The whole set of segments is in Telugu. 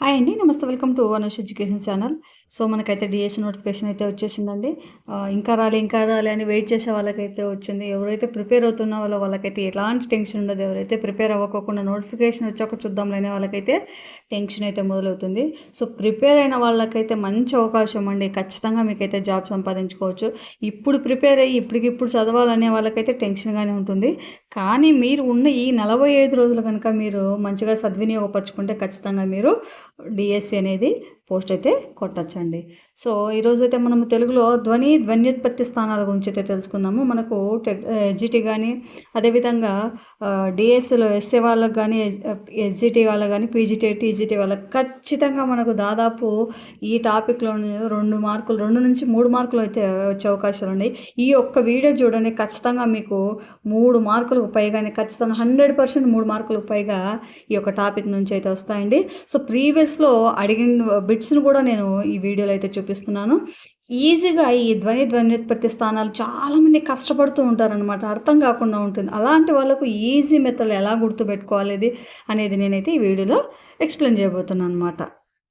హాయ్ అండి నమస్తే welcome to Anush education channel so మనకైతే డిఎస్సి నోటిఫికేషన్ అయితే వచ్చేసిందండి. ఇంకా రాలే ఇంకా రాలే అని వెయిట్ చేసే వాళ్ళకైతే వచ్చింది. ఎవరైతే ప్రిపేర్ అవుతున్న వాళ్ళ వాళ్ళకైతే ఎలాంటి టెన్షన్ ఉండదు. ఎవరైతే ప్రిపేర్ అవ్వకోకుండా నోటిఫికేషన్ వచ్చాక చూద్దాం లేని వాళ్ళకైతే టెన్షన్ అయితే మొదలవుతుంది. సో ప్రిపేర్ అయిన వాళ్ళకైతే మంచి అవకాశం అండి. ఖచ్చితంగా మీకైతే జాబ్ సంపాదించుకోవచ్చు. ఇప్పుడు ప్రిపేర్ అయ్యి ఇప్పటికిప్పుడు చదవాలనే వాళ్ళకైతే టెన్షన్గానే ఉంటుంది. కానీ మీరు ఉన్న ఈ నలభై ఐదు రోజులు కనుక మీరు మంచిగా సద్వినియోగపరచుకుంటే ఖచ్చితంగా మీరు డిఎస్సి అనేది పోస్ట్ అయితే కొట్టచ్చండి. సో ఈరోజైతే అయితే మనం తెలుగులో ధ్వని ధ్వన్యుత్పత్తి స్థానాల గురించి అయితే తెలుసుకుందాము. మనకు ఎస్జిటి కానీ అదేవిధంగా డిఎస్సిలో ఎస్ఏ వాళ్ళకి కానీ ఎస్జిటి వాళ్ళకి కానీ పీజీటీ టీజీటీ వాళ్ళకి ఖచ్చితంగా మనకు దాదాపు ఈ టాపిక్లో రెండు మార్కులు రెండు నుంచి మూడు మార్కులు అయితే వచ్చే అవకాశాలు ఉన్నాయి. ఈ ఒక్క వీడియో చూడండి ఖచ్చితంగా మీకు మూడు మార్కులకు పైగానే ఖచ్చితంగా హండ్రెడ్ పర్సెంట్ మూడు మార్కులకు పైగా ఈ యొక్క టాపిక్ నుంచి అయితే వస్తాయండి. సో ప్రీవియస్లో అడిగిన బిట్స్ను కూడా నేను ఈ వీడియోలో అయితే చూపిస్తున్నాను. ఈజీగా ఈ ధ్వని ధ్వనిత్పత్తి స్థానాలు చాలామంది కష్టపడుతూ ఉంటారనమాట అర్థం కాకుండా ఉంటుంది. అలాంటి వాళ్ళకు ఈజీ మెథడ్ ఎలా గుర్తుపెట్టుకోవాలి అనేది నేనైతే ఈ వీడియోలో ఎక్స్ప్లెయిన్ చేయబోతున్నాను అనమాట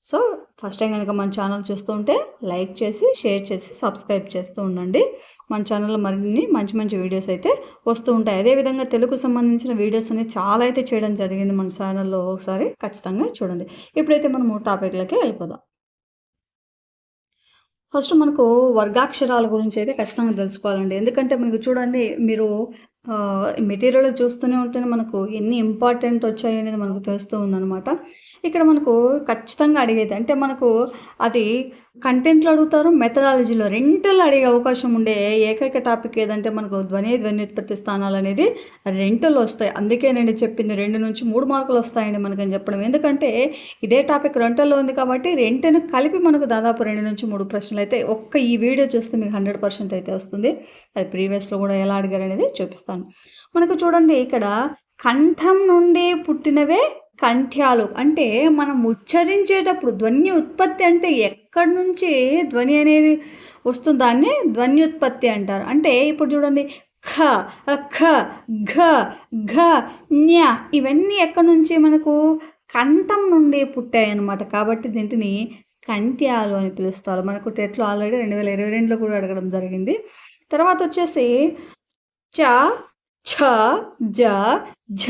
సో ఫస్ట్ టైం కనుక మన ఛానల్ చూస్తూ ఉంటే లైక్ చేసి షేర్ చేసి సబ్స్క్రైబ్ చేస్తూ ఉండండి. మన ఛానల్లో మరిన్ని మంచి మంచి వీడియోస్ అయితే వస్తూ ఉంటాయి. అదేవిధంగా తెలుగు సంబంధించిన వీడియోస్ అనేవి చాలా అయితే చేయడం జరిగింది మన ఛానల్లో ఒకసారి. ఖచ్చితంగా చూడండి. ఇప్పుడైతే మనము టాపిక్లకి వెళ్ళిపోదాం. ఫస్ట్ మనకు వర్గాక్షరాల గురించి అయితే ఖచ్చితంగా తెలుసుకోవాలండి. ఎందుకంటే మనకు చూడండి మీరు మెటీరియల్ చూస్తూనే ఉంటేనే మనకు ఎన్ని ఇంపార్టెంట్ వచ్చాయి అనేది మనకు తెలుస్తూ ఉందన్నమాట. ఇక్కడ మనకు ఖచ్చితంగా అడిగేది అంటే మనకు అది కంటెంట్లో అడుగుతారు మెథడాలజీలో రెంటల్ అడిగే అవకాశం ఉండే ఏకైక టాపిక్ ఏదంటే మనకు ధ్వని ధ్వనిత్పత్తి స్థానాలు అనేది రెంటల్ వస్తాయి. అందుకే నేను చెప్పింది రెండు నుంచి మూడు మార్కులు వస్తాయండి మనకని చెప్పడం. ఎందుకంటే ఇదే టాపిక్ రెంటల్లో ఉంది కాబట్టి రెంటను కలిపి మనకు దాదాపు రెండు నుంచి మూడు ప్రశ్నలు అయితే ఒక్క ఈ వీడియో చూస్తే మీకు హండ్రెడ్ పర్సెంట్ అయితే వస్తుంది. అది ప్రీవియస్లో కూడా ఎలా అడిగారు అనేది చూపిస్తాను. మనకు చూడండి ఇక్కడ కంఠం నుండి పుట్టినవే కంఠ్యాలు. అంటే మనం ఉచ్చరించేటప్పుడు ధ్వని ఉత్పత్తి అంటే ఎక్కడి నుంచి ధ్వని అనేది వస్తుంది దాన్ని ధ్వని ఉత్పత్తి అంటారు. అంటే ఇప్పుడు చూడండి ఖ ఖ ఘ ఘ న్య ఇవన్నీ ఎక్కడి నుంచి మనకు కంఠం నుండి పుట్టాయన్నమాట. కాబట్టి దీంటిని కంట్యాలు అని పిలుస్తారు. మనకు టెట్లో ఆల్రెడీ రెండు వేల ఇరవై రెండులో కూడా అడగడం జరిగింది. తర్వాత వచ్చేసి చ ఛ జ ఝ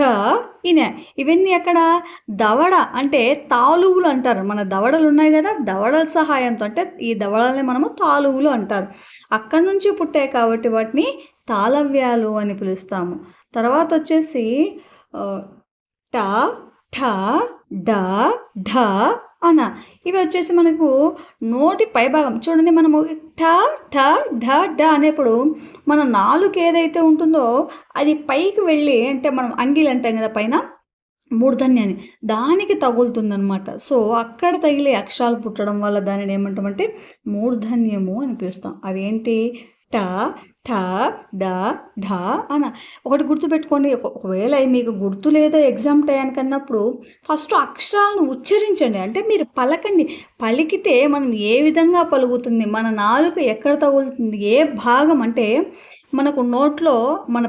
ఇన. ఇవన్నీ అక్కడ దవడ అంటే తాలువులు అంటారు. మన దవడలు ఉన్నాయి కదా దవడల సహాయంతో. అంటే ఈ దవడల్ని మనము తాలువులు అంటారు. అక్కడి నుంచి పుట్టాయి కాబట్టి వాటిని తాళవ్యాలు అని పిలుస్తాము. తర్వాత వచ్చేసి ట ఠ డ ఢ అన ఇవి వచ్చేసి మనకు నోటి పైభాగం. చూడండి మనము ఠ ఠ ఢ ఢ అనేప్పుడు మన నాలుగు ఏదైతే ఉంటుందో అది పైకి వెళ్ళి అంటే మనం అంగిల్ అంటాం కదా పైన మూర్ధన్యాన్ని దానికి తగులుతుందనమాట సో అక్కడ తగిలే అక్షరాలు పుట్టడం వల్ల దానిని ఏమంటామంటే మూర్ధన్యము అని పిలుస్తాం. అవేంటి? ట ఠ డ ఢ అన. ఒకటి గుర్తుపెట్టుకోండి ఒకవేళ మీకు గుర్తు లేదో ఎగ్జామ్ టయానికి అన్నప్పుడు ఫస్ట్ అక్షరాలను ఉచ్చరించండి. అంటే మీరు పలకండి. పలికితే మనం ఏ విధంగా పలుకుతుంది? మన నాలుక ఎక్కడ తగులుతుంది? ఏ భాగం? అంటే మనకు నోట్లో మన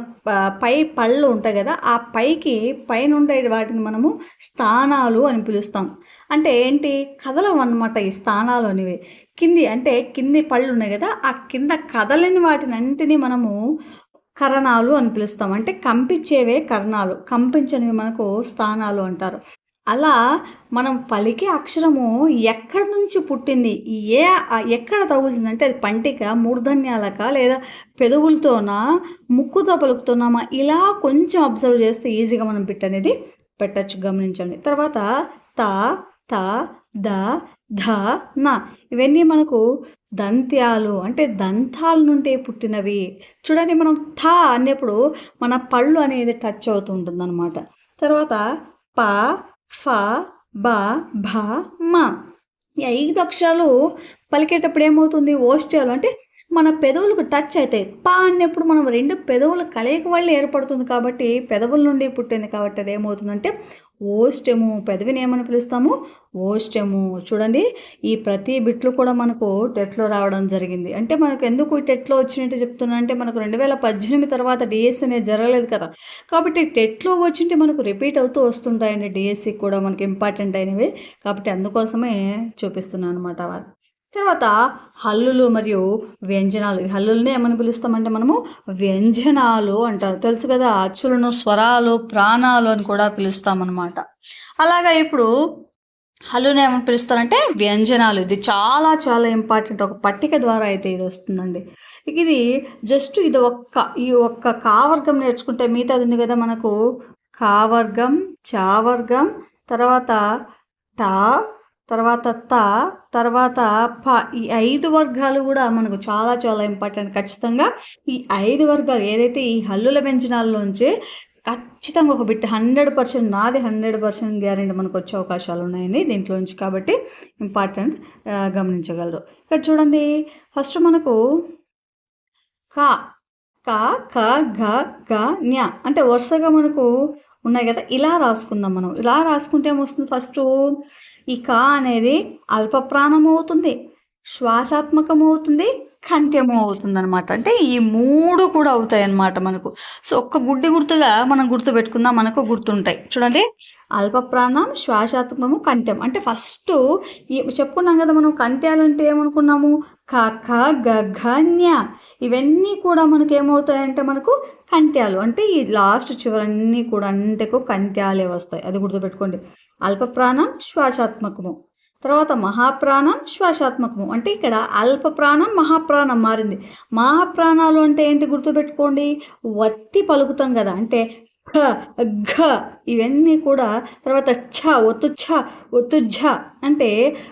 పై పళ్ళు ఉంటాయి కదా ఆ పైకి పైన ఉండే వాటిని మనము స్థానాలు అని పిలుస్తాం. అంటే ఏంటి? కదలం అన్నమాట ఈ స్థానాలు అనేవి. కింది అంటే కింది పళ్ళు ఉన్నాయి కదా ఆ కింద కదలని వాటిని మనము కరణాలు అని పిలుస్తాం. అంటే కంపించేవే కరణాలు. కంపించనివి మనకు స్థానాలు అంటారు. అలా మనం పలికే అక్షరము ఎక్కడి నుంచి పుట్టింది? ఏ ఎక్కడ తగులుతుంది అంటే అది పంటిక మూర్ధన్యాలక లేదా పెదవులతోనా ముక్కుతో పలుకుతున్నామా? ఇలా కొంచెం అబ్జర్వ్ చేస్తే ఈజీగా మనం బిట్ అనేది పెట్టచ్చు. గమనించండి. తర్వాత త త ద ధ న ఇవన్నీ మనకు దంత్యాలు అంటే దంతాల నుండి పుట్టినవి. చూడండి మనం థ అనేప్పుడు మన పళ్ళు అనేది టచ్ అవుతుంటుంది అనమాట తర్వాత ప ఫ బ భ మ. ఈ ఐదు అక్షరాలు పలికేటప్పుడు ఏమవుతుంది? ఓష్ట్యాలు అంటే మన పెదవులకు టచ్ అవుతాయి. పా అన్నప్పుడు మనం రెండు పెదవుల కలయిక వల్ల ఏర్పడుతుంది కాబట్టి పెదవుల నుండి పుట్టింది కాబట్టి అది ఏమవుతుందంటే ఓష్టము పెదవిని ఏమని పిలుస్తాము? ఓష్టము. చూడండి ఈ ప్రతి బిట్లు కూడా మనకు టెట్లో రావడం జరిగింది. అంటే మనకు ఎందుకు ఈ టెట్లో వచ్చినట్టు చెప్తున్నా అంటే మనకు రెండు వేల పద్దెనిమిది తర్వాత డిఎస్సి అనేది జరగలేదు కదా. కాబట్టి టెట్లో వచ్చింటే మనకు రిపీట్ అవుతూ వస్తుంటాయండి డిఎస్సి కూడా మనకి ఇంపార్టెంట్ అయినవి. కాబట్టి అందుకోసమే చూపిస్తున్నాను అనమాట తర్వాత హల్లులు మరియు వ్యంజనాలు. హల్లుల్ని ఏమని పిలుస్తామంటే మనము వ్యంజనాలు అంటారు. తెలుసు కదా అచ్చులను స్వరాలు ప్రాణాలు అని కూడా పిలుస్తామన్నమాట. అలాగా ఇప్పుడు హల్లుని ఏమని పిలుస్తారంటే వ్యంజనాలు. ఇది చాలా చాలా ఇంపార్టెంట్. ఒక పట్టిక ద్వారా అయితే ఇది వస్తుందండి. ఇది జస్ట్ ఇది ఒక్క ఈ ఒక్క కావర్గం నేర్చుకుంటే మిగతాది ఉంది కదా మనకు. కావర్గం చావర్గం తర్వాత టా తర్వాత త తర్వాత ప ఈ ఐదు వర్గాలు కూడా మనకు చాలా చాలా ఇంపార్టెంట్. ఖచ్చితంగా ఈ ఐదు వర్గాలు ఏదైతే ఈ హల్లుల వ్యంజనాల్లోంచి ఖచ్చితంగా ఒక బిట్ హండ్రెడ్ పర్సెంట్ నాది హండ్రెడ్ పర్సెంట్ గ్యారెంటీ మనకు వచ్చే అవకాశాలు ఉన్నాయండి దీంట్లోంచి కాబట్టి ఇంపార్టెంట్ గమనించగలరు. ఇక్కడ చూడండి ఫస్ట్ మనకు కా కా క గ గ న్య అంటే వరుసగా మనకు ఉన్నాయి కదా ఇలా రాసుకుందాం మనం. ఇలా రాసుకుంటే ఏమొస్తుంది? ఫస్ట్ ఈ క అనేది అల్ప ప్రాణం అవుతుంది శ్వాసాత్మకం అవుతుంది కంత్యము అవుతుంది అనమాట అంటే ఈ మూడు కూడా అవుతాయి అన్నమాట మనకు. సో ఒక్క గుడ్డి గుర్తుగా మనం గుర్తు పెట్టుకుందాం మనకు గుర్తుంటాయి. చూడండి. అల్పప్రాణం శ్వాసాత్మకము కంఠ్యం. అంటే ఫస్ట్ ఈ చెప్పుకున్నాం కదా మనం కంఠ్యాలు అంటే ఏమనుకున్నాము? కఖ గఘన్య ఇవన్నీ కూడా మనకు ఏమవుతాయంటే మనకు కంఠ్యాలు. అంటే ఈ లాస్ట్ చివరన్నీ కూడా అంటే కంఠ్యాలే వస్తాయి. అది గుర్తుపెట్టుకోండి. అల్ప ప్రాణం శ్వాసాత్మకము. తర్వాత మహాప్రాణం శ్వాసాత్మకము. అంటే ఇక్కడ అల్ప ప్రాణం మహాప్రాణం మారింది. మహాప్రాణాలు అంటే ఏంటి గుర్తుపెట్టుకోండి? వత్తి పలుకుతాం కదా. అంటే ఘ ఘ ఇవన్నీ కూడా తర్వాత ఛ ఒత్తు ఛ ఒత్తు ఝ అంటే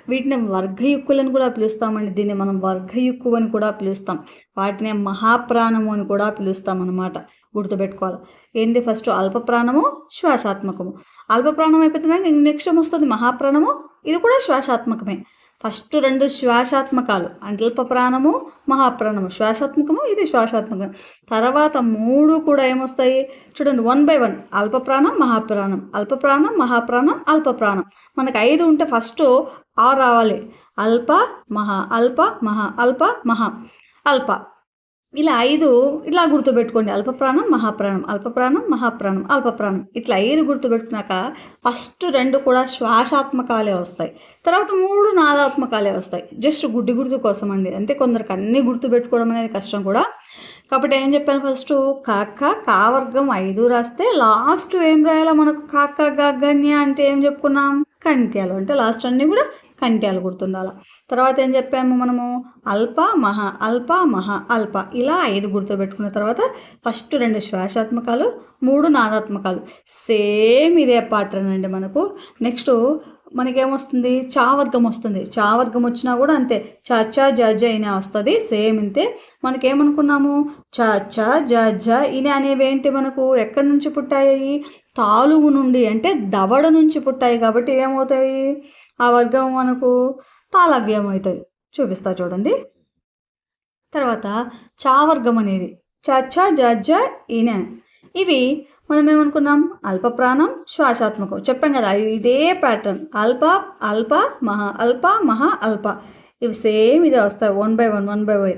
వీటిని వర్గయుక్కులను కూడా పిలుస్తామండి. దీన్ని మనం వర్గయుక్కు అని కూడా పిలుస్తాం. వాటిని మహాప్రాణము అని కూడా పిలుస్తాం అన్నమాట గుర్తుపెట్టుకోవాలి. ఏంటి? ఫస్ట్ అల్ప ప్రాణము శ్వాసాత్మకము అల్ప ప్రాణం అయిపోతున్నాక నెక్స్ట్ వస్తుంది? మహాప్రాణము. ఇది కూడా శ్వాసాత్మకమే. ఫస్ట్ రెండు శ్వాసాత్మకాలు. అల్ప ప్రాణము మహాప్రాణము. శ్వాసాత్మకము ఇది శ్వాసాత్మకం తర్వాత మూడు కూడా ఏమొస్తాయి చూడండి వన్ బై వన్ అల్ప ప్రాణం మహాప్రాణం. అల్ప ప్రాణం మహాప్రాణం అల్ప ప్రాణం మనకు ఐదు ఉంటే ఫస్ట్ ఆ రావాలి. అల్ప మహా. అల్ప మహా. అల్ప మహా. అల్ప. ఇలా ఐదు ఇలా గుర్తుపెట్టుకోండి. అల్పప్రాణం మహాప్రాణం. అల్పప్రాణం మహాప్రాణం. అల్పప్రాణం. ఇట్లా ఐదు గుర్తుపెట్టుకున్నాక ఫస్ట్ రెండు కూడా శ్వాసాత్మకాలే వస్తాయి. తర్వాత మూడు నాదాత్మకాలే వస్తాయి. జస్ట్ గుడ్డి గుర్తు కోసం అండి. అంటే కొందరికి అన్ని గుర్తుపెట్టుకోవడం అనేది కష్టం కూడా. కాబట్టి ఏం చెప్పాను ఫస్ట్? కాక కావర్గం ఐదు రాస్తే లాస్ట్ ఏం రాయాలో మనకు? కాక గగ్గన్య అంటే ఏం చెప్పుకున్నాం? కంట్యాలు అంటే లాస్ట్ అన్నీ కూడా కంట్యాలు గుర్తుండాల. తర్వాత ఏం చెప్పాము మనము? అల్ప మహా అల్ప మహా అల్ప. ఇలా ఐదు గుర్తుపెట్టుకున్న తర్వాత ఫస్ట్ రెండు శ్వాసాత్మకాలు మూడు నాదాత్మకాలు. సేమ్ ఇదే ప్యాటర్న్ అండి మనకు. నెక్స్ట్ మనకేమొస్తుంది? చావర్గం వస్తుంది చావర్గం వచ్చినా కూడా అంతే. చ జ ఇనే వస్తుంది. సేమ్ ఇంతే. మనకేమనుకున్నాము? చ చ జ అనేవి ఏంటి మనకు? ఎక్కడి నుంచి పుట్టాయి? తాలువు నుండి అంటే దవడ నుంచి పుట్టాయి కాబట్టి ఏమవుతాయి? ఆ వర్గం మనకు తాళవ్యం అవుతుంది చూపిస్తా చూడండి. తర్వాత చావర్గం అనేది చ జ ఇనే. ఇవి మనం ఏమనుకున్నాం అల్ప ప్రాణం శ్వాసాత్మకం. చెప్పాం కదా ఇదే ప్యాటర్న్ అల్ప అల్ప మహా అల్ప మహా అల్ప. ఇవి సేమ్ ఇదే వస్తాయి one by one one by one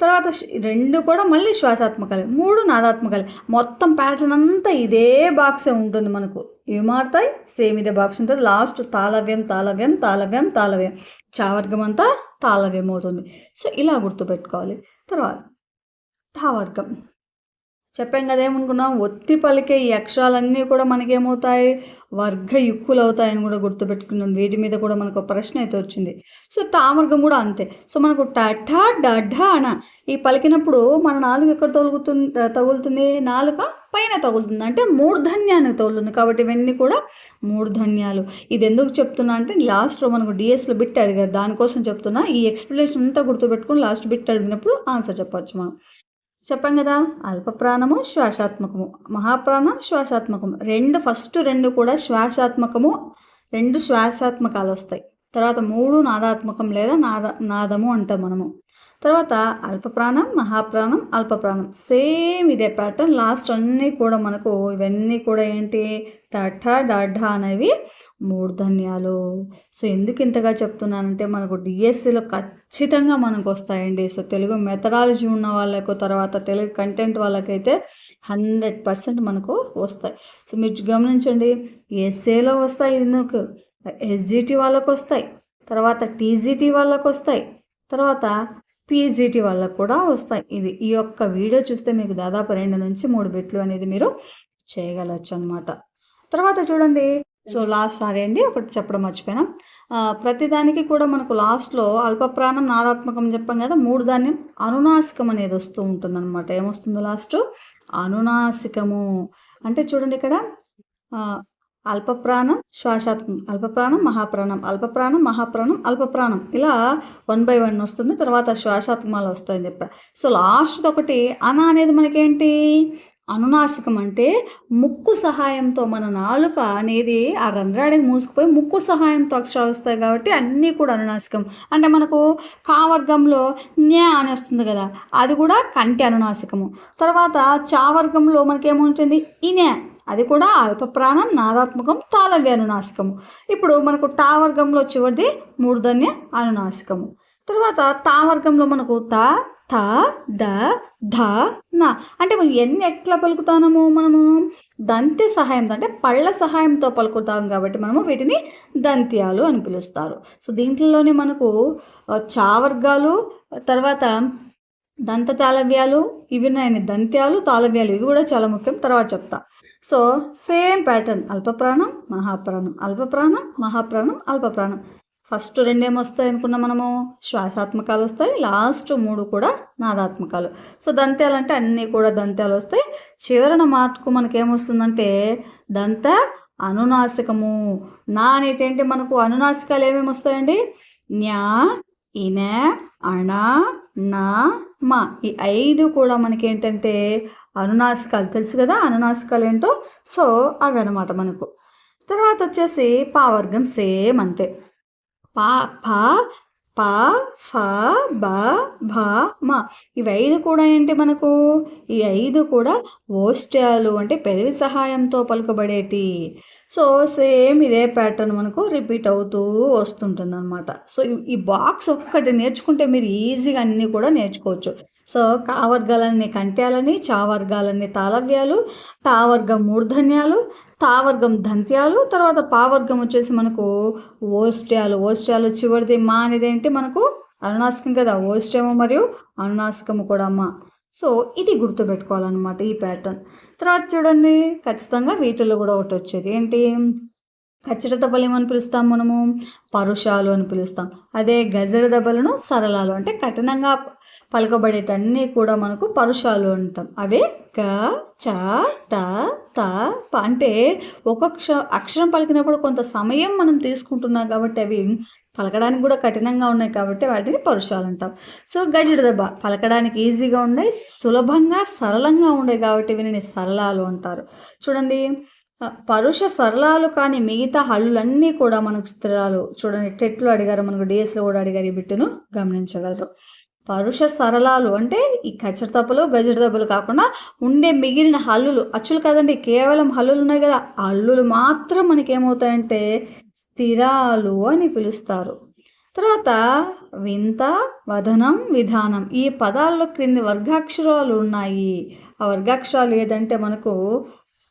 తర్వాత రెండు కూడా మళ్ళీ శ్వాసాత్మకాలు మూడు నాదాత్మకాలు. మొత్తం ప్యాటర్న్ అంతా ఇదే బాక్సే ఉంటుంది మనకు. ఇవి మారుతాయి సేమ్ ఇదే బాక్స్ ఉంటుంది. లాస్ట్ తాళవ్యం తాళవ్యం తాళవ్యం తాళవ్యం. చావర్గం అంతా తాళవ్యం అవుతుంది. సో ఇలా గుర్తుపెట్టుకోవాలి. తర్వాత తావర్గం. చెప్పాం కదా ఏమనుకున్నాం? ఒత్తి పలికే ఈ అక్షరాలన్నీ కూడా మనకేమవుతాయి? వర్గ యుక్కులు అవుతాయని కూడా గుర్తుపెట్టుకున్నాం. వీటి మీద కూడా మనకు ప్రశ్న అయితే వచ్చింది. సో తామర్గం కూడా అంతే. సో మనకు టఠ డఢ అన. ఈ పలికినప్పుడు మన నాలుగు ఎక్కడ తగులుతుంది తగులుతుంది? నాలుక పైన తగులుతుంది. అంటే మూర్ధన్యానికి తగులుతుంది. కాబట్టి ఇవన్నీ కూడా మూర్ధన్యాలు. ఇది ఎందుకు చెప్తున్నా అంటే లాస్ట్లో మనకు డిఎస్లో బిట్ అడిగారు. దానికోసం చెప్తున్నా. ఈ ఎక్స్ప్లెనేషన్ అంతా గుర్తుపెట్టుకుని లాస్ట్ బిట్ అడిగినప్పుడు ఆన్సర్ చెప్పచ్చు మనం. చెప్పాం కదా అల్పప్రాణము శ్వాసాత్మకము. మహాప్రాణం శ్వాసాత్మకము. రెండు ఫస్ట్ రెండు కూడా శ్వాసాత్మకము రెండు శ్వాసాత్మకాలు వస్తాయి. తర్వాత మూడు నాదాత్మకం లేదా నాద నాదము అంటాం మనము. తర్వాత అల్పప్రాణం మహాప్రాణం అల్పప్రాణం. సేమ్ ఇదే ప్యాటర్న్ లాస్ట్ అన్నీ కూడా మనకు ఇవన్నీ కూడా ఏంటి? టఠ డఢ అనేవి మూడు ధన్యాలు సో ఎందుకు ఇంతగా చెప్తున్నానంటే మనకు డిఎస్సిలో ఖచ్చితంగా మనకు వస్తాయండి. సో తెలుగు మెథడాలజీ ఉన్న వాళ్ళకు తర్వాత తెలుగు కంటెంట్ వాళ్ళకైతే హండ్రెడ్ పర్సెంట్ మనకు వస్తాయి. సో మీరు గమనించండి ఎస్ఏలో వస్తాయి ఎందుకు? ఎస్జిటి వాళ్ళకు వస్తాయి. తర్వాత టీజీటీ వాళ్ళకు వస్తాయి. తర్వాత పీజీటీ వాళ్ళకు కూడా వస్తాయి. ఇది ఈ యొక్క వీడియో చూస్తే మీకు దాదాపు రెండు నుంచి మూడు బిట్లు అనేది మీరు చేయగలచ్చు అనమాట తర్వాత చూడండి సో లాస్ట్ సారీ అండి ఒకటి చెప్పడం మర్చిపోయినా. ప్రతిదానికి కూడా మనకు లాస్ట్లో అల్పప్రాణం నాదాత్మకం చెప్పాం కదా మూడు ధాన్యం అనునాసికం అనేది వస్తూ ఉంటుందన్నమాట. ఏమొస్తుంది లాస్ట్ అనునాసికము. అంటే చూడండి ఇక్కడ అల్పప్రాణం శ్వాసాత్మకం అల్పప్రాణం మహాప్రాణం అల్పప్రాణం మహాప్రాణం అల్పప్రాణం. ఇలా వన్ బై వన్ వస్తుంది తర్వాత శ్వాసాత్మాలు వస్తాయని చెప్పా. సో లాస్ట్ ఒకటి అన అనేది మనకేంటి? అనునాసికం అంటే ముక్కు సహాయంతో మన నాలుక అనేది ఆ రంధ్రాడికి మూసుకుపోయి ముక్కు సహాయంతో అక్షరాలు వస్తాయి కాబట్టి అన్నీ కూడా అనునాసికం. అంటే మనకు కావర్గంలో న్యా అని వస్తుంది కదా అది కూడా కంటి అనునాసికము. తర్వాత చావర్గంలో మనకేముంటుంది? ఇనే అది కూడా అల్పప్రాణం నాదాత్మకం తాళవ్య అనునాసికము. ఇప్పుడు మనకు టా వర్గంలో చివరిది మూర్ధన్య అనునాసికము. తర్వాత తా వర్గంలో మనకు తా థ ద ధ నా. అంటే మనం ఎన్ని ఎట్లా పలుకుతాము మనము? దంతి సహాయంతో అంటే పళ్ళ సహాయంతో పలుకుతాం కాబట్టి మనము వీటిని దంత్యాలు అని పిలుస్తారు. సో దీంట్లోనే మనకు చావర్గాలు తర్వాత దంత తాళవ్యాలు ఇవి ఉన్నాయని దంత్యాలు తాళవ్యాలు ఇవి కూడా చాలా ముఖ్యం. తర్వాత చెప్తా. సో సేమ్ ప్యాటర్న్ అల్పప్రాణం మహాప్రాణం అల్పప్రాణం మహాప్రాణం అల్పప్రాణం. ఫస్ట్ రెండేమో వస్తాయి అనుకున్నాం మనము? శ్వాసాత్మకాలు వస్తాయి. లాస్ట్ మూడు కూడా నాదాత్మకాలు. సో దంత్యాలు అంటే అన్నీ కూడా దంత్యాలు వస్తాయి. చివరన మాటకు మనకేమొస్తుందంటే దంత అనునాసికము. నా అనేటంటే మనకు అనునాసికాలు ఏమేమి వస్తాయండి? న్యా ఇన అణ నా మా. ఈ ఐదు కూడా మనకేంటంటే అనునాశకాలు అనునాసికాలు. తెలుసు కదా అనునాసికాలు ఏంటో సో అవి అనమాట మనకు. తర్వాత వచ్చేసి పావర్గం సేమ్ అంతే. పా పా పా ఫ బ భ మ. ఇవి ఐదు కూడా ఏంటి మనకు? ఈ ఐదు కూడా ఓస్ట్యాలు అంటే పెదవి సహాయంతో పలుకబడేటి. సో సేమ్ ఇదే ప్యాటర్న్ మనకు రిపీట్ అవుతూ వస్తుంటుంది అనమాట సో ఈ బాక్స్ ఒక్కటి నేర్చుకుంటే మీరు ఈజీగా అన్నీ కూడా నేర్చుకోవచ్చు. సో కావర్గాలన్నీ కంట్యాలని చావర్గాలన్నీ తాళవ్యాలు టావర్గం మూర్ధన్యాలు తావర్గం దంత్యాలు తర్వాత పావర్గం వచ్చేసి మనకు ఓస్ట్యాలు ఓస్ట్యాలు చివరిది మా అనేది ఏంటి మనకు? అనునాసికం కదా ఓస్ట్యము మరియు అనునాసికము కూడా అమ్మ సో ఇది గుర్తుపెట్టుకోవాలన్నమాట ఈ ప్యాటర్న్ తర్వాత చూడండి ఖచ్చితంగా వీటిల్లో కూడా ఒకటి వచ్చేది. ఏంటి? ఖచ్చిత దెబ్బలు ఏమని పిలుస్తాం మనము? పరుషాలు అని పిలుస్తాం. అదే గజర దెబ్బలను సరళాలు అంటే కఠినంగా పలకబడేటన్నీ కూడా మనకు పరుషాలు అంటాం. అవే క చ ట త ప అంటే ఒక్కొక్క అక్షరం పలికినప్పుడు కొంత సమయం మనం తీసుకుంటున్నాం కాబట్టి అవి పలకడానికి కూడా కఠినంగా ఉన్నాయి కాబట్టి వాటిని పరుషాలు అంటాం. సో గజడి దెబ్బ పలకడానికి ఈజీగా ఉన్నాయి సులభంగా సరళంగా ఉండే కాబట్టి వీటిని సరళాలు అంటారు. చూడండి పరుష సరళాలు కానీ మిగతా హళ్ళులన్నీ కూడా మనకు స్థిరాలు. చూడండి టెట్లు అడిగారు మనకు డిఎస్లో కూడా అడిగారు ఈ బిట్టును గమనించగలరు. పరుష సరళాలు అంటే ఈ కచ్చడి తప్పులు గజడి దెబ్బలు కాకుండా ఉండే మిగిలిన హల్లులు. అచ్చులు కదండి కేవలం హల్లులు ఉన్నాయి కదా హల్లులు మాత్రం మనకి ఏమవుతాయంటే స్థిరాలు అని పిలుస్తారు. తర్వాత వింత వదనం విధానం. ఈ పదాల్లో క్రింది వర్గాక్షరాలు ఉన్నాయి. ఆ వర్గాక్షరాలు ఏదంటే మనకు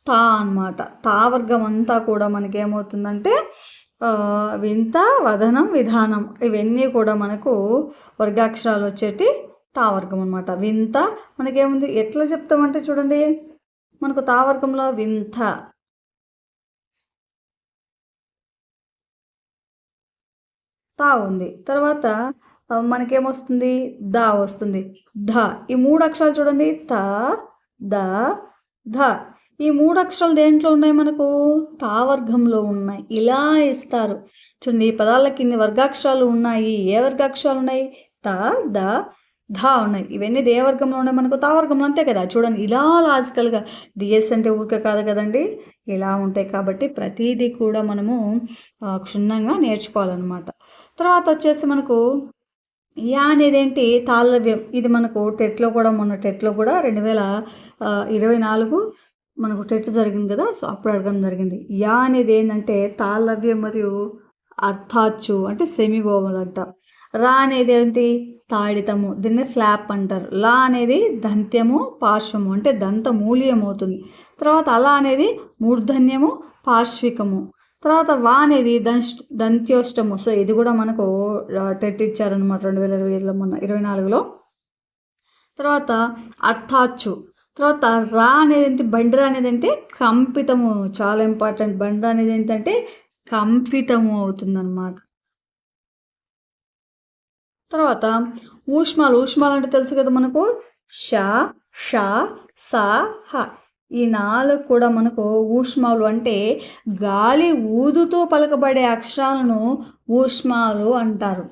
తా అనమాట తా వర్గం అంతా కూడా మనకేమవుతుందంటే వింత వదనం విధానం. ఇవన్నీ కూడా మనకు వర్గాక్షరాలు వచ్చేటి తావర్గం అనమాట వింత మనకేముంది? ఎట్లా చెప్తామంటే చూడండి. మనకు తావర్గంలో వింత తా ఉంది. తర్వాత మనకేమొస్తుంది? ద వస్తుంది. ధ. ఈ మూడు అక్షరాలు చూడండి. త ద ధ. ఈ మూడు అక్షరాలు దేంట్లో ఉన్నాయి మనకు? తా వర్గంలో ఉన్నాయి. ఇలా ఇస్తారు. చూడండి ఈ పదాల కింద వర్గాక్షరాలు ఉన్నాయి. ఏ వర్గాక్షరాలు ఉన్నాయి? త ద ధ ఉన్నాయి. ఇవన్నీ దే వర్గంలో ఉన్నాయి మనకు. తావర్గంలో అంతే కదా? చూడండి ఇలా లాజికల్గా. డిఎస్ అంటే ఊరికే కాదు కదండి? ఇలా ఉంటాయి కాబట్టి ప్రతిదీ కూడా మనము క్షుణ్ణంగా నేర్చుకోవాలన్నమాట. తర్వాత వచ్చేసి మనకు యా అనేది ఏంటి? తాళవ్యం. ఇది మనకు టెట్లో కూడా మొన్న టెట్లో కూడా రెండు వేల ఇరవై నాలుగు మనకు టెట్ జరిగింది కదా సో అప్పుడు అడగడం జరిగింది. యా అనేది ఏంటంటే తాళవ్యం మరియు అర్థాచ్చు అంటే సెమీ అంట రా అనేది ఏంటి? తాడితము. దీన్ని ఫ్లాప్ అంటారు. లా అనేది దంత్యము పార్శ్వము అంటే దంత మూల్యం అవుతుంది తర్వాత అలా అనేది మూర్ధన్యము పార్శ్వికము. తర్వాత వా అనేది దంష్ దంత్యోష్టము. సో ఇది కూడా మనకు టెట్ ఇచ్చారనమాట రెండు వేల ఇరవై ఐదులో మొన్న ఇరవై నాలుగులో. తర్వాత అర్థాచ్చు. తర్వాత రా అనేది ఏంటి బండిరా అనేది అంటే కంపితము. చాలా ఇంపార్టెంట్. బండిరా అనేది ఏంటంటే కంపితము అవుతుందన్నమాట. తర్వాత ఊష్మాలు. ఊష్మాలు అంటే తెలుసు కదా మనకు? ష ష స హ. ఈ నాలుగు కూడా మనకు ఊష్మాలు అంటే గాలి ఊదుతో పలకబడే అక్షరాలను ఊష్మాలు అంటారు.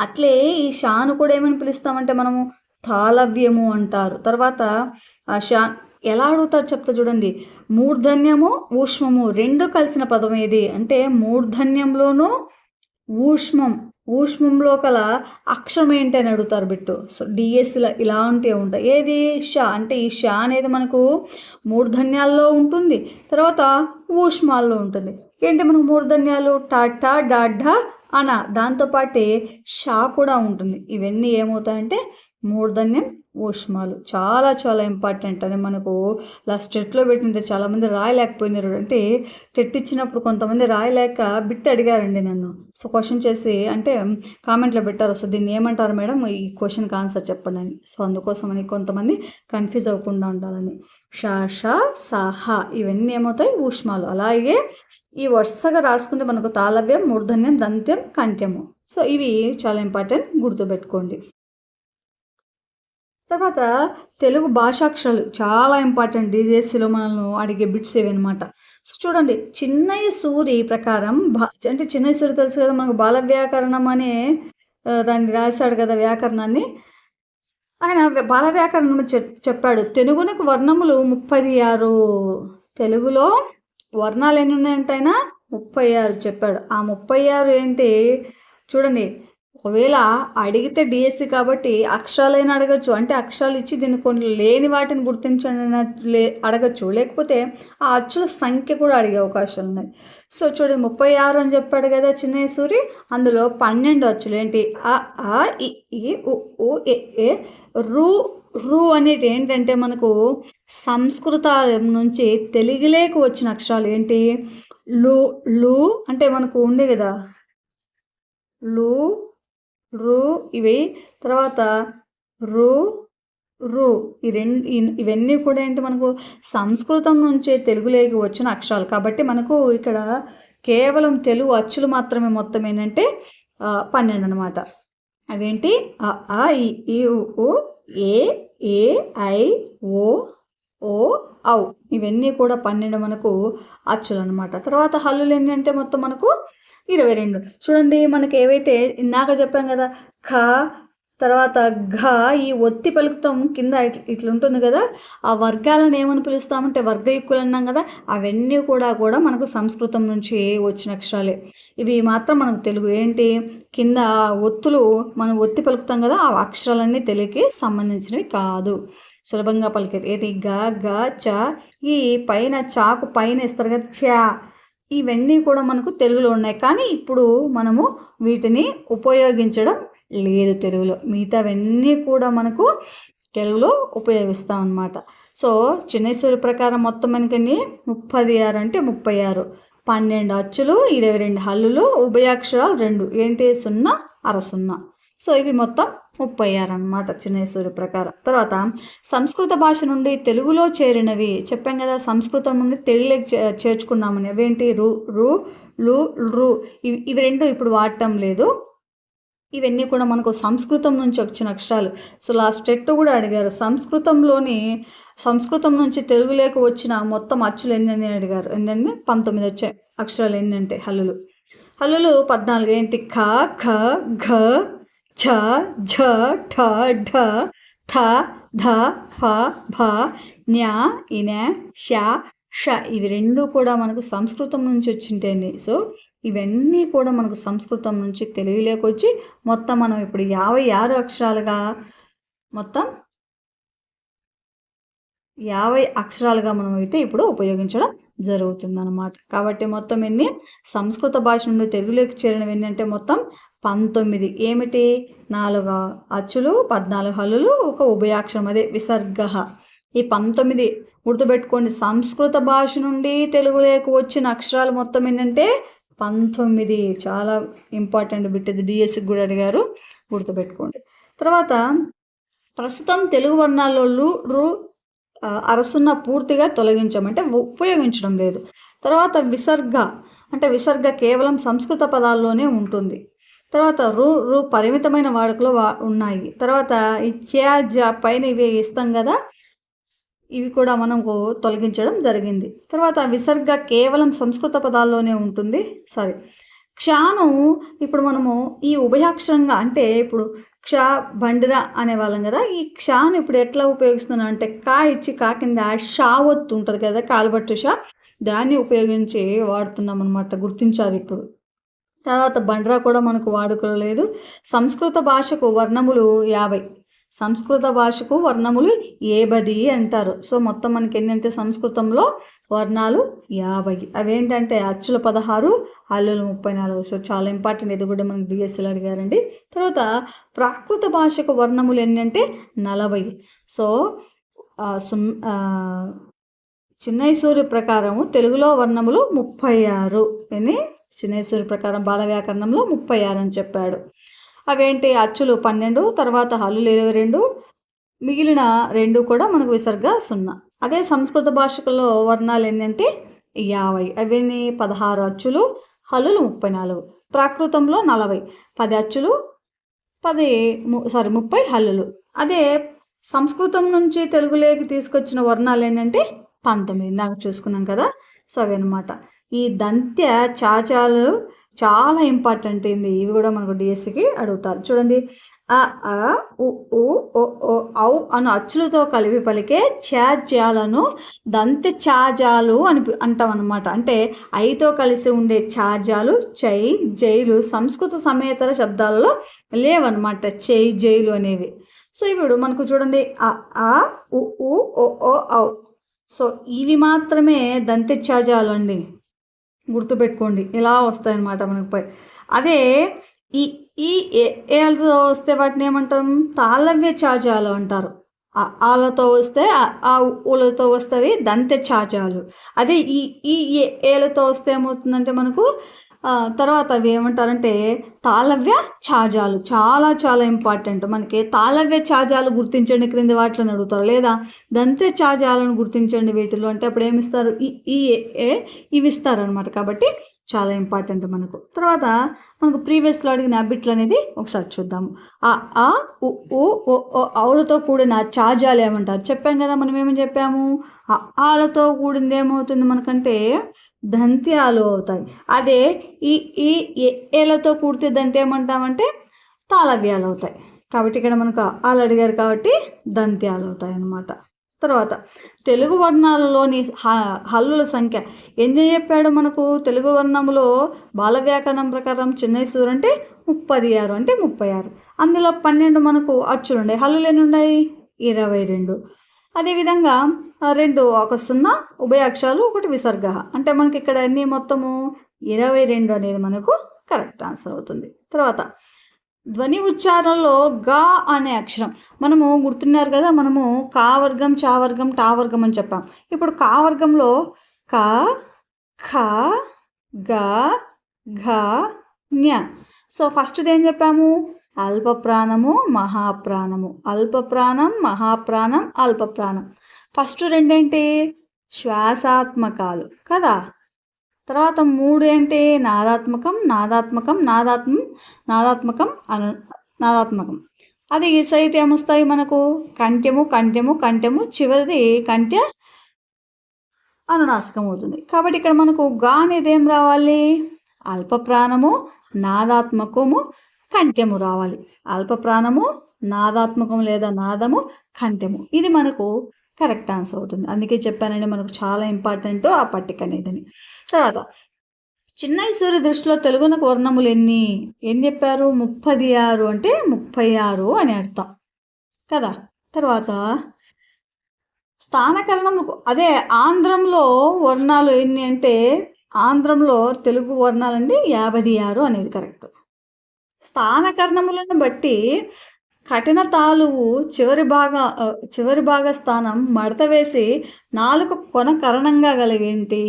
అట్లే ఈ షాను కూడా ఏమని పిలుస్తామంటే మనము తాళవ్యము అంటారు. తర్వాత ఆ షా ఎలా అడుగుతారు చెప్తా చూడండి. మూర్ధన్యము ఊష్మము రెండు కలిసిన పదం ఏది? అంటే మూర్ధన్యంలోనూ ఊష్మం. ఊష్మంలో కల అక్షం ఏంటి అని అడుగుతారు బిట్టు. సో డిఎస్సిలో ఇలాంటివి ఉంటాయి. ఏది? షా. అంటే ఈ షా అనేది మనకు మూర్ధన్యాల్లో ఉంటుంది. తర్వాత ఊష్మాల్లో ఉంటుంది. ఏంటి మనకు మూర్ధన్యాలు? టాటా డాడ్డా అన దాంతోపాటే షా కూడా ఉంటుంది. ఇవన్నీ ఏమవుతాయంటే మూర్ధన్యం ఊష్మాలు చాలా చాలా ఇంపార్టెంట్ అని మనకు లాస్ట్ టెట్లో పెట్టింటే చాలామంది రాయలేకపోయినారు. అంటే టెట్ ఇచ్చినప్పుడు కొంతమంది రాయలేక బిట్ అడిగారండి నన్ను. సో క్వశ్చన్ చేసి అంటే కామెంట్లో పెట్టారు. సో దీన్ని ఏమంటారు మేడం? ఈ క్వశ్చన్కి ఆన్సర్ చెప్పండి అని. సో అందుకోసమని కొంతమంది కన్ఫ్యూజ్ అవ్వకుండా ఉండాలని. షాష సాహా ఇవన్నీ ఏమవుతాయి? ఊష్మాలు అలాగే ఈ వరుసగా రాసుకుంటే మనకు తాళవ్యం మూర్ధన్యం దంత్యం కంఠ్యము. సో ఇవి చాలా ఇంపార్టెంట్ గుర్తుపెట్టుకోండి. తర్వాత తెలుగు భాషాక్షరాలు చాలా ఇంపార్టెంట్. డీజేసీలో మనల్ని అడిగే బిట్స్ ఇవి అనమాట సో చూడండి చిన్నయ్య సూరి ప్రకారం అంటే చిన్నయ్య సూరి తెలుసు కదా మనకు బాల వ్యాకరణం అనే దాన్ని రాశాడు కదా వ్యాకరణాన్ని. ఆయన బాల వ్యాకరణం చెప్పాడు తెలుగునకు వర్ణములు ముప్పై ఆరు. తెలుగులో వర్ణాలు ఎన్ని ఉన్నాయంటే ఆయన ముప్పై ఆరు చెప్పాడు. ఆ ముప్పై ఆరు ఏంటి? చూడండి ఒకవేళ అడిగితే డిఎస్సి కాబట్టి అక్షరాలైనా అడగచ్చు. అంటే అక్షరాలు ఇచ్చి దీన్ని కొన్ని లేని వాటిని గుర్తించండి లే అడగచ్చు. లేకపోతే ఆ అచ్చుల సంఖ్య కూడా అడిగే అవకాశాలు ఉన్నాయి సో చూడండి ముప్పై ఆరు అని చెప్పాడు కదా చిన్నయ్య సూరి అందులో పన్నెండు అచ్చులు. ఏంటి? ఆ ఆ ఈ ఉ ఏ రు రు అనేది ఏంటంటే మనకు సంస్కృత నుంచి తెలుగులోకి వచ్చిన అక్షరాలు ఏంటి? లు లు అంటే మనకు ఉండే కదా. లు రు ఇవి. తర్వాత రు రు. ఈ రెండు ఇవన్నీ కూడా ఏంటి మనకు సంస్కృతం నుంచే తెలుగులోకి వచ్చిన అక్షరాలు. కాబట్టి మనకు ఇక్కడ కేవలం తెలుగు అచ్చులు మాత్రమే మొత్తం ఏంటంటే పన్నెండు అనమాట అవేంటి? అ ఈ ఉ ఏ ఏ ఐ ఓ ఓ ఔ. ఇవన్నీ కూడా పన్నెండు మనకు అచ్చులు అనమాట తర్వాత హల్లులు ఏంటంటే మొత్తం మనకు ఇరవై రెండు. చూడండి మనకి ఏవైతే ఇందాక చెప్పాం కదా ఖ తర్వాత ఘ ఈ ఒత్తి పలుకుతాం కింద ఇట్లా ఇట్లా ఉంటుంది కదా ఆ వర్గాలను ఏమని పిలుస్తామంటే వర్గయుక్కులు అన్నాం కదా అవన్నీ కూడా కూడా మనకు సంస్కృతం నుంచి వచ్చిన అక్షరాలే. ఇవి మాత్రం మనకు తెలుగు ఏంటి? కింద ఒత్తులు మనం ఒత్తి పలుకుతాం కదా ఆ అక్షరాలన్నీ తెలుగుకి సంబంధించినవి కాదు. సులభంగా పలికేది. ఏది? గ గ చ ఈ పైన చాకు పైన ఇస్తారు కదా చా. ఇవన్నీ కూడా మనకు తెలుగులో ఉన్నాయి. కానీ ఇప్పుడు మనము వీటిని ఉపయోగించడం లేదు తెలుగులో. మిగతావన్నీ కూడా మనకు తెలుగులో ఉపయోగిస్తాం అన్నమాట. సో చిన్నేశ్వరి ప్రకారం మొత్తం మనకని ముప్పది ఆరు అంటే ముప్పై ఆరు. పన్నెండు అచ్చులు ఇరవై రెండు హల్లులు ఉభయాక్షరాలు రెండు. ఏంటి? సున్నా అర సున్నా. సో ఇవి మొత్తం ముప్పై ఆరు అనమాట చిన్నేశ్వరి ప్రకారం. తర్వాత సంస్కృత భాష నుండి తెలుగులో చేరినవి. చెప్పాం కదా సంస్కృతం నుండి తెలుగులోకి చేర్చుకున్నామని. అవేంటి? రు రు లు రు. ఇవి ఇవి రెండు ఇప్పుడు వాడటం లేదు. ఇవన్నీ కూడా మనకు సంస్కృతం నుంచి వచ్చిన అక్షరాలు. సో లాస్ట్ టెట్ కూడా అడిగారు. సంస్కృతంలోని సంస్కృతం నుంచి తెలుగులోకి వచ్చిన మొత్తం అచ్చులు ఎన్ని అడిగారు. ఎన్ని పంతొమ్మిది వచ్చాయి. అక్షరాలు ఎన్ని అంటే హల్లులు. హల్లులు పద్నాలుగు. ఏంటి? ఖ ఖ ఘ ఛ ఝ ఠ ఢ థ ధ ఫ భ న్య ఇన ష ష ఇవి రెండు కూడా మనకు సంస్కృతం నుంచి వచ్చింటేనే. సో ఇవన్నీ కూడా మనకు సంస్కృతం నుంచి తెలుగులోకి వచ్చి మొత్తం మనం ఇప్పుడు యాభై ఆరు అక్షరాలుగా మొత్తం యాభై అక్షరాలుగా మనం అయితే ఇప్పుడు ఉపయోగించడం జరుగుతుందన్నమాట. కాబట్టి మొత్తం ఎన్ని? సంస్కృత భాష నుండి తెలుగులోకి చేరినవి ఏంటంటే మొత్తం పంతొమ్మిది. ఏమిటి? నాలుగు అచ్చులు పద్నాలుగు హల్లులు ఒక ఉభయాక్షరం అదే విసర్గ. ఈ పంతొమ్మిది గుర్తుపెట్టుకోండి. సంస్కృత భాష నుండి తెలుగులోకి వచ్చిన అక్షరాలు మొత్తం ఏంటంటే పంతొమ్మిది. చాలా ఇంపార్టెంట్ బిట్ ఇది. డిఎస్సి కూడా అడిగారు. గుర్తుపెట్టుకోండి. తర్వాత ప్రస్తుతం తెలుగు వర్ణాల్లో రు అరసున్న పూర్తిగా తొలగించమంటే ఉపయోగించడం లేదు. తర్వాత విసర్గ. అంటే విసర్గ కేవలం సంస్కృత పదాల్లోనే ఉంటుంది. తర్వాత రు రు పరిమితమైన వాడుకలో వా ఉన్నాయి. తర్వాత ఈ చ్యా జ పైన ఇవి ఇస్తాం కదా ఇవి కూడా మనకు తొలగించడం జరిగింది. తర్వాత విసర్గ కేవలం సంస్కృత పదాల్లోనే ఉంటుంది. సారీ. క్షాను ఇప్పుడు మనము ఈ ఉభయాక్షరంగా అంటే ఇప్పుడు క్ష బండిర అనేవాళ్ళం కదా ఈ క్షాను ఇప్పుడు ఎట్లా ఉపయోగిస్తున్నాం అంటే కా ఇచ్చి కా కింద షా ఒత్తు ఉంటుంది కదా కాలుబట్టు షా దాన్ని ఉపయోగించి వాడుతున్నాం అనమాట గుర్తించారు ఇప్పుడు. తర్వాత బండ్రా కూడా మనకు వాడుకలో లేదు సంస్కృత భాషకు వర్ణములు యాభై. సంస్కృత భాషకు వర్ణములు ఏబది అంటారు. సో మొత్తం మనకి ఏంటంటే సంస్కృతంలో వర్ణాలు యాభై. అవేంటంటే అచ్చుల పదహారు అల్లులు ముప్పై నాలుగు. సో చాలా ఇంపార్టెంట్. ఇది కూడా మనకి డిఎస్సీలు అడిగారండి. తర్వాత ప్రాకృత భాషకు వర్ణములు ఏంటంటే నలభై. సో సున్ ఆ, చిన్నైసూరి ప్రకారము తెలుగులో వర్ణములు ముప్పై ఆరు. అని చిన్నైసూరి ప్రకారం బాల వ్యాకరణంలో ముప్పై ఆరు అని చెప్పాడు. అవేంటి? అచ్చులు పన్నెండు తర్వాత హల్లులు ఇరవై రెండు మిగిలిన రెండు కూడా మనకు విసర్గ సున్నా. అదే సంస్కృత భాషలో వర్ణాలు ఏంటంటే యాభై. అవన్నీ పదహారు అచ్చులు హల్లులు ముప్పై నాలుగు. ప్రాకృతంలో నలభై. పది అచ్చులు పది ము- సారీ ముప్పై హల్లులు. అదే సంస్కృతం నుంచి తెలుగులోకి తీసుకొచ్చిన వర్ణాలు ఏంటంటే పంతొమ్మిది. ఇందాక చూసుకున్నాం కదా? సో అవి అనమాట ఈ దంత్య చాచాలు చాలా ఇంపార్టెంట్ అండి. ఇవి కూడా మనకు డిఎస్సికి అడుగుతారు. చూడండి. అ ఆ ఉ ఉ ఓ ఓ ఔ అను అచ్చులతో కలిపి పలికే చాజ్యాలను దంత్య ఛాజాలు అని అంటాం అనమాట అంటే ఐతో కలిసి ఉండే చాజాలు చై జైలు సంస్కృత సమేతర శబ్దాలలో లేవన్నమాట. చై జైలు అనేవి. సో ఇప్పుడు మనకు చూడండి. అ ఆ ఉ ఉ ఓ ఓ ఔ. సో ఇవి మాత్రమే దంత్య చాజాలు అండి గుర్తుపెట్టుకోండి. ఇలా వస్తాయన్నమాట మనకు పై. అదే ఈ ఈ ఏ- ఏలతో వస్తే వాటిని ఏమంటాం? తాళవ్య చాజాలు అంటారు. ఆలతో వస్తే ఆ- ఊలతో వస్తేవి దంతె చాజాలు అదే ఈ ఈ ఏ- ఏలతో వస్తే ఏమవుతుందంటే మనకు తర్వాత అవి ఏమంటారంటే తాళవ్య ఛాజాలు. చాలా చాలా ఇంపార్టెంట్ మనకి తాళవ్య ఛాజాలు గుర్తించండి క్రింది వాటిని అడుగుతారు. లేదా దంతే ఛాజాలను గుర్తించండి వీటిలో. అంటే అప్పుడు ఏమిస్తారు? ఈ ఈ ఏ ఇవి ఇస్తారనమాట కాబట్టి చాలా ఇంపార్టెంట్ మనకు. తర్వాత మనకు ప్రీవియస్లో అడిగిన అబిట్లు అనేది ఒకసారి చూద్దాము ఆ ఆ ఉ కూడిన చాజాలు ఏమంటారు? చెప్పాం కదా మనం ఏమని చెప్పాము? ఆలతో కూడింది ఏమవుతుంది మనకంటే దంత్యాలు అవుతాయి. అదే ఈ ఈ ఏ- ఏలతో కూడితే దంత ఏమంటామంటే తాళవ్యాలు అవుతాయి. కాబట్టి ఇక్కడ మనకు ఆలు అడిగారు కాబట్టి దంత్యాలు అవుతాయి అన్నమాట తర్వాత తెలుగు వర్ణాలలోని హ- హల్లుల సంఖ్య. ఎన్ని చెప్పాడు మనకు? తెలుగు వర్ణంలో బాల వ్యాకరణం ప్రకారం చిన్నైసూరు అంటే ముప్పది ఆరు అంటే ముప్పై ఆరు అందులో పన్నెండు మనకు అచ్చులు ఉన్నాయి హల్లులు ఎన్ని ఉన్నాయి ఇరవై రెండు. అదేవిధంగా రెండు ఒక సున్నా ఉభయ అక్షరాలు ఒకటి విసర్గ. అంటే మనకి ఇక్కడ అన్ని మొత్తము? ఇరవై రెండు అనేది మనకు కరెక్ట్ ఆన్సర్ అవుతుంది. తర్వాత ధ్వని ఉచ్చారణలో గా అనే అక్షరం. మనము గుర్తున్నారు కదా మనము కా వర్గం చా వర్గం టా వర్గం అని చెప్పాం. ఇప్పుడు కా వర్గంలో క ఖ గ ఘ జ్ఞ సో ఫస్ట్ది ఏం చెప్పాము? అల్ప ప్రాణము మహాప్రాణము. అల్ప ప్రాణం మహాప్రాణం అల్ప ప్రాణం ఫస్ట్ రెండేంటి? శ్వాసాత్మకాలు కదా? తర్వాత మూడు ఏంటి? నాదాత్మకం నాదాత్మకం నాదాత్మ నాదాత్మకం అను నాదాత్మకం. అది ఈ సైట్ ఏమొస్తాయి మనకు? కంఠ్యము కంఠ్యము కంఠ్యము చివరిది కంఠ్య అనునాశకం అవుతుంది. కాబట్టి ఇక్కడ మనకు గా అనేది ఏం రావాలి? అల్ప ప్రాణము నాదాత్మకము కంఠ్యము రావాలి. అల్ప ప్రాణము నాదాత్మకం లేదా నాదము కంఠ్యము ఇది మనకు కరెక్ట్ ఆన్సర్ అవుతుంది. అందుకే చెప్పానండి మనకు చాలా ఇంపార్టెంట్ ఆ పట్టిక అనేదని తర్వాత చిన్నయ్య సూర్య దృష్టిలో తెలుగునకు వర్ణములు ఎన్ని? ఎన్ని చెప్పారు? ముప్పది ఆరు అంటే ముప్పై ఆరు అని అర్థం. కదా? తర్వాత స్థానకరణం అదే ఆంధ్రంలో వర్ణాలు ఎన్ని అంటే ఆంధ్రంలో తెలుగు వర్ణాలండి యాభై ఆరు అనేది కరెక్ట్. స్థానకరణములను బట్టి కఠిన తాలువు చివరి భాగ చివరి భాగ స్థానం మడత వేసి నాలుగు కొన కరణంగా గలవేంటి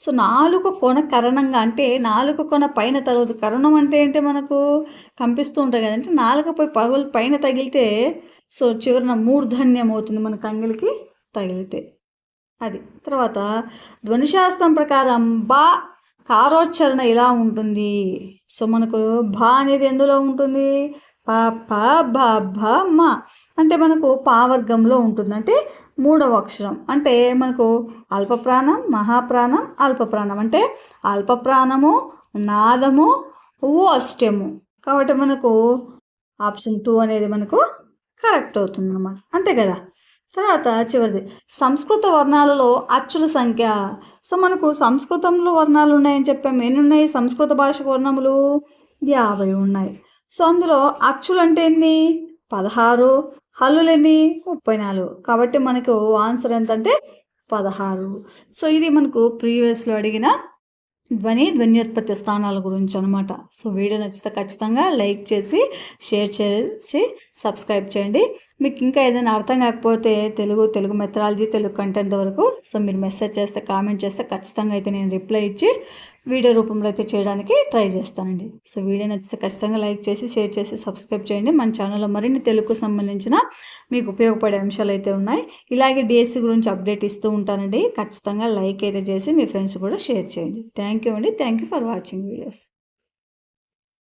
సో నాలుగు కొన కరణంగా అంటే నాలుగు కొన పైన తగులుతు కరణం అంటే ఏంటి మనకు? కంపిస్తూ ఉంటాయి కదంటే నాలుగుపై పగులు పైన తగిలితే సో చివరిన మూర్ధన్యం అవుతుంది మన కంగిలికి తగిలితే. అది. తర్వాత ధ్వనిశాస్త్రం ప్రకారం బా కారోచ్చరణ ఇలా ఉంటుంది? సో మనకు భా అనేది ఎందులో ఉంటుంది? ప ప భ భ మ. అంటే మనకు పావర్గంలో ఉంటుంది. అంటే మూడవ అక్షరం. అంటే మనకు అల్పప్రాణం మహాప్రాణం అల్పప్రాణం. అంటే అల్పప్రాణము నాదము ఓ అష్టము. కాబట్టి మనకు ఆప్షన్ టూ అనేది మనకు కరెక్ట్ అవుతుంది అన్నమాట అంతే కదా? తర్వాత చివరిది. సంస్కృత వర్ణాలలో అచ్చుల సంఖ్య. సో మనకు సంస్కృతంలో వర్ణాలు ఉన్నాయని చెప్పాము ఎన్ని ఉన్నాయి సంస్కృత భాషకు వర్ణములు? యాభై ఉన్నాయి. సో అందులో అచ్చులు అంటే ఎన్ని? పదహారు. హల్లులు ఎన్ని ముప్పై నాలుగు కాబట్టి మనకు ఆన్సర్ ఎంత అంటే పదహారు. సో ఇది మనకు ప్రీవియస్లో అడిగిన ధ్వని ధ్వన్యోత్పత్తి స్థానాల గురించి అనమాట సో వీడియో నచ్చితే ఖచ్చితంగా లైక్ చేసి షేర్ చేసి సబ్స్క్రైబ్ చేయండి. మీకు ఇంకా ఏదైనా అర్థం కాకపోతే తెలుగు తెలుగు మెథడాలజీ తెలుగు కంటెంట్ వరకు సో మీరు మెసేజ్ చేస్తే కామెంట్ చేస్తే ఖచ్చితంగా అయితే నేను రిప్లై ఇచ్చి వీడియో రూపంలో అయితే చేయడానికి ట్రై చేస్తానండి. సో వీడియో నచ్చితే ఖచ్చితంగా లైక్ చేసి షేర్ చేసి సబ్స్క్రైబ్ చేయండి. మన ఛానల్లో మరిన్ని తెలుగుకు సంబంధించిన మీకు ఉపయోగపడే అంశాలు అయితే ఉన్నాయి. ఇలాగే డిఎస్సి గురించి అప్డేట్ ఇస్తూ ఉంటానండి. ఖచ్చితంగా లైక్ అయితే చేసి మీ ఫ్రెండ్స్ కూడా షేర్ చేయండి. థ్యాంక్ యూ అండి. Thank you for watching videos.